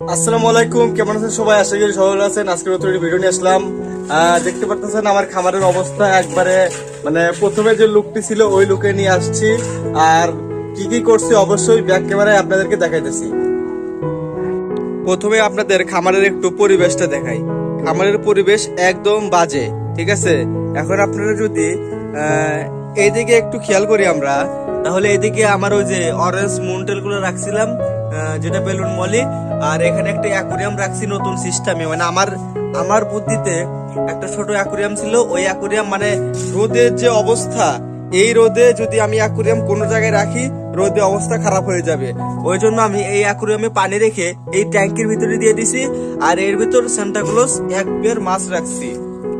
আসসালামু আলাইকুম, কেমন আছেন সবাই? আশা করি সবাই আছেন। আজকে নতুন ভিডিও নিয়ে আসলাম। দেখতে পারতেছেন আমার খামারের অবস্থা একবারে মানে প্রথমে যে লুকটি ছিল, ওই লুকে নিয়ে আসছি। আর কি কি করছি, অবশ্যই ব্যাক ক্যামেরায় আপনাদেরকে দেখাইতেছি। প্রথমে আপনাদের খামারের একটু পরিবেশটা দেখাই। খামারের পরিবেশ একদম বাজে, ঠিক আছে? এখন আপনারা যদি এইদিকে একটু খেয়াল করি আমরা। তাহলে এইদিকে আমার ওই যে অরেঞ্জ মুন্টেলগুলো রাখছিলাম যেটা বেলুন মলি, আর এখানে একটা অ্যাকুরিয়াম রাখছি নতুন সিস্টেমে মানে আমার আমার বুদ্ধিতে একটা ছোট অ্যাকুরিয়াম ছিল। ওই অ্যাকুরিয়াম মানে রোদের যে অবস্থা, এই রোদে যদি আমি অ্যাকুরিয়াম কোনো জায়গায় রাখি, রোদে অবস্থা খারাপ হয়ে যাবে। ওই জন্য আমি এই অ্যাকুরিয়ামে পানি রেখে এই ট্যাঙ্কের ভিতরে দিয়ে দিছি, আর এর ভিতর সান্টাক্লোজ এক বের মাছ রাখছি।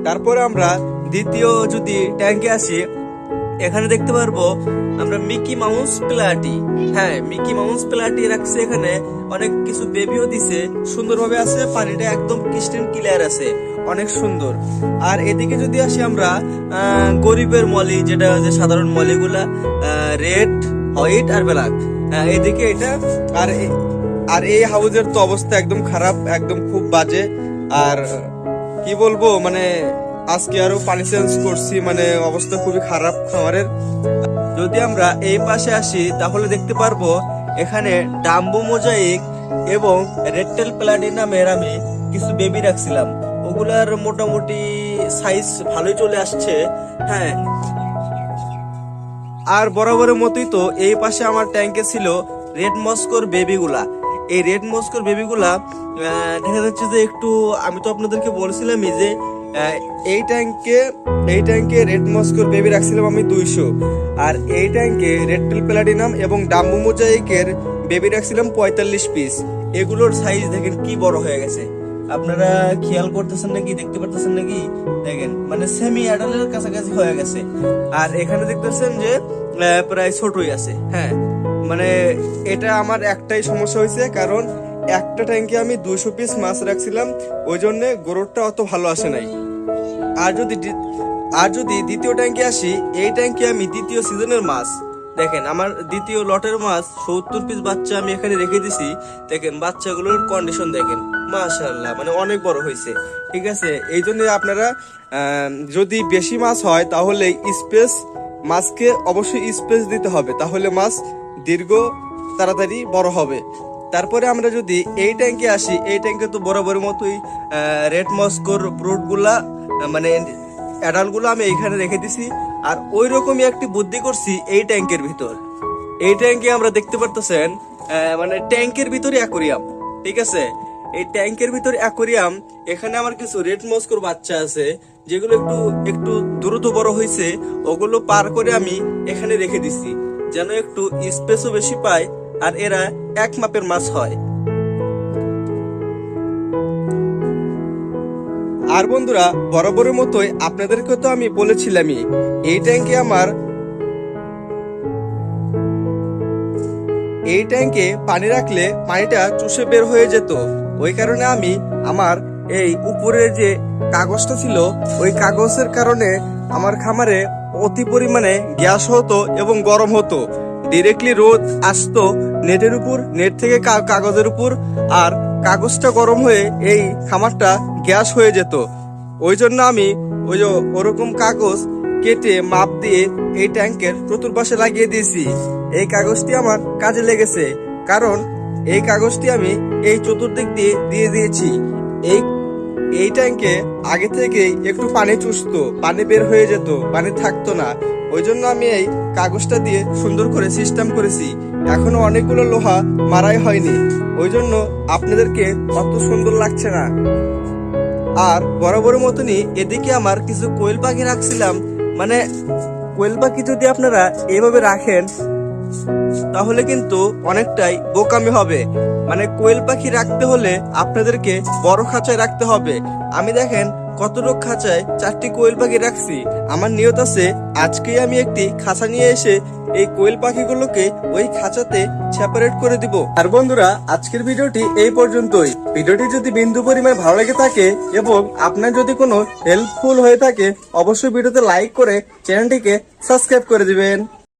তারপরে আমরা দ্বিতীয় যদি ট্যাঙ্কে আসি এখানে দেখতে পারব আমরা মিকি মাউস প্লাটি হ্যাঁ মিকি মাউস প্লাটি রাখছে এখানে। অনেক কিছু বেবিও দিছে। সুন্দরভাবে আছে, পানিটা একদম ক্রিস্টেন ক্লিয়ার আছে। অনেক সুন্দর। আর এদিকে যদি আসি আমরা গরিবের মলি, যেটা যে সাধারণ মলিগুলা রেড, হোয়াইট আর ব্ল্যাক। এদিকে এটা, আর আর এই হাউজের তো অবস্থা একদম খারাপ, একদম খুব বাজে। আর কি বলব মানে আজকে আরও পানি চেঞ্জ করছি মানে অবস্থা খুবই খারাপ খামারের। যদি আমরা এই পাশে আসি, তাহলে দেখতে পারব এখানে ডাম্বু মোজাইক এবং রেডটেল প্লাটিনামের আমি কিছু বেবি রাখছিলাম। ওগুলার মোটামুটি সাইজ ভালোই চলে আসছে হ্যাঁ। আর বরাবরের মতোই তো এই পাশে আমার ট্যাঙ্কে ছিল রেড মস্কোর বেবিগুলা এই রেড মস্কোর বেবিগুলা দেখা যাচ্ছে যে একটু, আমি তো আপনাদেরকে বলছিলামই যে এই ট্যাঙ্কে এই ট্যাঙ্কে রেড মস্কোর বেবি রাখছিলাম আমি দুইশো। আর এই ট্যাঙ্কে রেড টেল প্লাটিনাম এবং ডাম্বু মোজাইকের বেবি রাখছিলাম পঁয়তাল্লিশ পিস এগুলোর সাইজ দেখেন কি বড় হয়ে গেছে। আপনারা খেয়াল করতেছেন নাকি, দেখতে পারতেছেন নাকি? দেখেন মানে সেমি অ্যাডালের কাছাকাছি হয়ে গেছে। আর এখানে দেখতেছেন যে প্রায় ছোটই আছে হ্যাঁ। মানে এটা আমার একটাই সমস্যা হয়েছে, কারণ একটা ট্যাঙ্কে আমি দুশো পিস মাছ রাখছিলাম, ওই জন্য গরুরটা অত ভালো আসে নাই। আর যদি আর যদি দ্বিতীয় ট্যাঙ্কে আসি এই ট্যাঙ্কে আমি দ্বিতীয় সিজনের মাছ। দেখেন আমার দ্বিতীয় লটের মাছ সত্তর পিস বাচ্চা আমি এখানে রেখে দিছি। দেখেন বাচ্চাগুলোর কন্ডিশন দেখেন। মাশাল্লাহ মানে অনেক বড় হয়েছে। ঠিক আছে? এই জন্য আপনারা যদি বেশি মাছ হয় তাহলে স্পেস মাছকে অবশ্যই স্পেস দিতে হবে। তাহলে মাছ দীর্ঘ তাড়াতাড়ি বড় হবে। তারপরে আমরা যদি এই ট্যাঙ্কে আসি এই ট্যাঙ্কে তো বরাবরের মতোই রেড মস্কোর ব্রুটগুলা আহ, মানে অ্যাডাল্টগুলো আমি এইখানে রেখে দিছি। আর ওই রকমই একটি বুদ্ধি করছি এই ট্যাঙ্কের ভিতর। এই ট্যাঙ্কে আমরা দেখতে পারতেছেন মানে ট্যাঙ্কের ভিতরে অ্যাকোরিয়াম ঠিক আছে? এই ট্যাঙ্কের ভিতর অ্যাকোরিয়াম এখানে আমার কিছু রেড মস্কোর বাচ্চা আছে, যেগুলো একটু একটু দ্রুত বড় হয়েছে ওগুলো পার করে আমি এখানে রেখে দিছি, যেন একটু স্পেসও বেশি পায়, আর এরা এক মাপের মাছ হয়। আর বন্ধুরা, বরাবরের মতোই আপনাদেরকে তো আমি বলেছিলামই, এই ট্যাঙ্কে আমার এই ট্যাঙ্কে পানি রাখলে পানিটা চুষে বের হয়ে যেত। ওই কারণে আমি আমার এই উপরের যে কাগজটা ছিল, ওই কাগজের কারণে আমার খামারে অতি পরিমাণে গ্যাস হতো এবং গরম হতো। ডিরেক্টলি রোদ আসতো নেটের উপর, নেট থেকে কাগজের উপর, আর কাগজটা গরম হয়ে এই খামারটা গ্যাস হয়ে যেত। ওই জন্য আমি ওই ওরকম কাগজ কেটে মাপ দিয়ে এই ট্যাঙ্কের চতুর্পাশে লাগিয়ে দিয়েছি। এই কাগজটি আমার কাজে লেগেছে, কারণ এই কাগজটি আমি এই চতুর্দিক দিয়ে দিয়ে দিয়েছি। এই এই ট্যাঙ্কে আগে থেকেই একটু পানি চুষত, পানি বের হয়ে যেত, পানি থাকতো না। ওই জন্য আমি এই কাগজটা দিয়ে সুন্দর করে সিস্টেম করেছি। এখনও অনেকগুলো লোহা মারাই হয়নি। ওই জন্য আপনাদেরকে অত সুন্দর লাগছে না। আর বরাবরের মতনই এদিকে আমার কিছু কোয়েল পাখি রাখছিলাম। মানে কোয়েল পাখি যদি আপনারা এভাবে রাখেন তাহলে কিন্তু অনেকটাই বোকামি হবে। মানে কোয়েল পাখি রাখতে হলে আপনাদেরকে বড় খাঁচায় রাখতে হবে। আমি দেখেন কতটুক খাঁচায় চারটি কোয়েল পাখি রাখছি। আমার নিয়ত আছে, আজকেই আমি একটি খাঁচা নিয়ে এসে এই কোয়েল পাখিগুলোকে ওই খাঁচাতে সেপারেট করে দিব। আর বন্ধুরা, আজকের ভিডিওটি এই পর্যন্তই। ভিডিওটি যদি বিন্দু পরিমাণ ভালো লেগে থাকে এবং আপনার যদি কোনো হেল্পফুল হয়ে থাকে, অবশ্যই ভিডিওতে লাইক করে চ্যানেলটিকে সাবস্ক্রাইব করে দিবেন।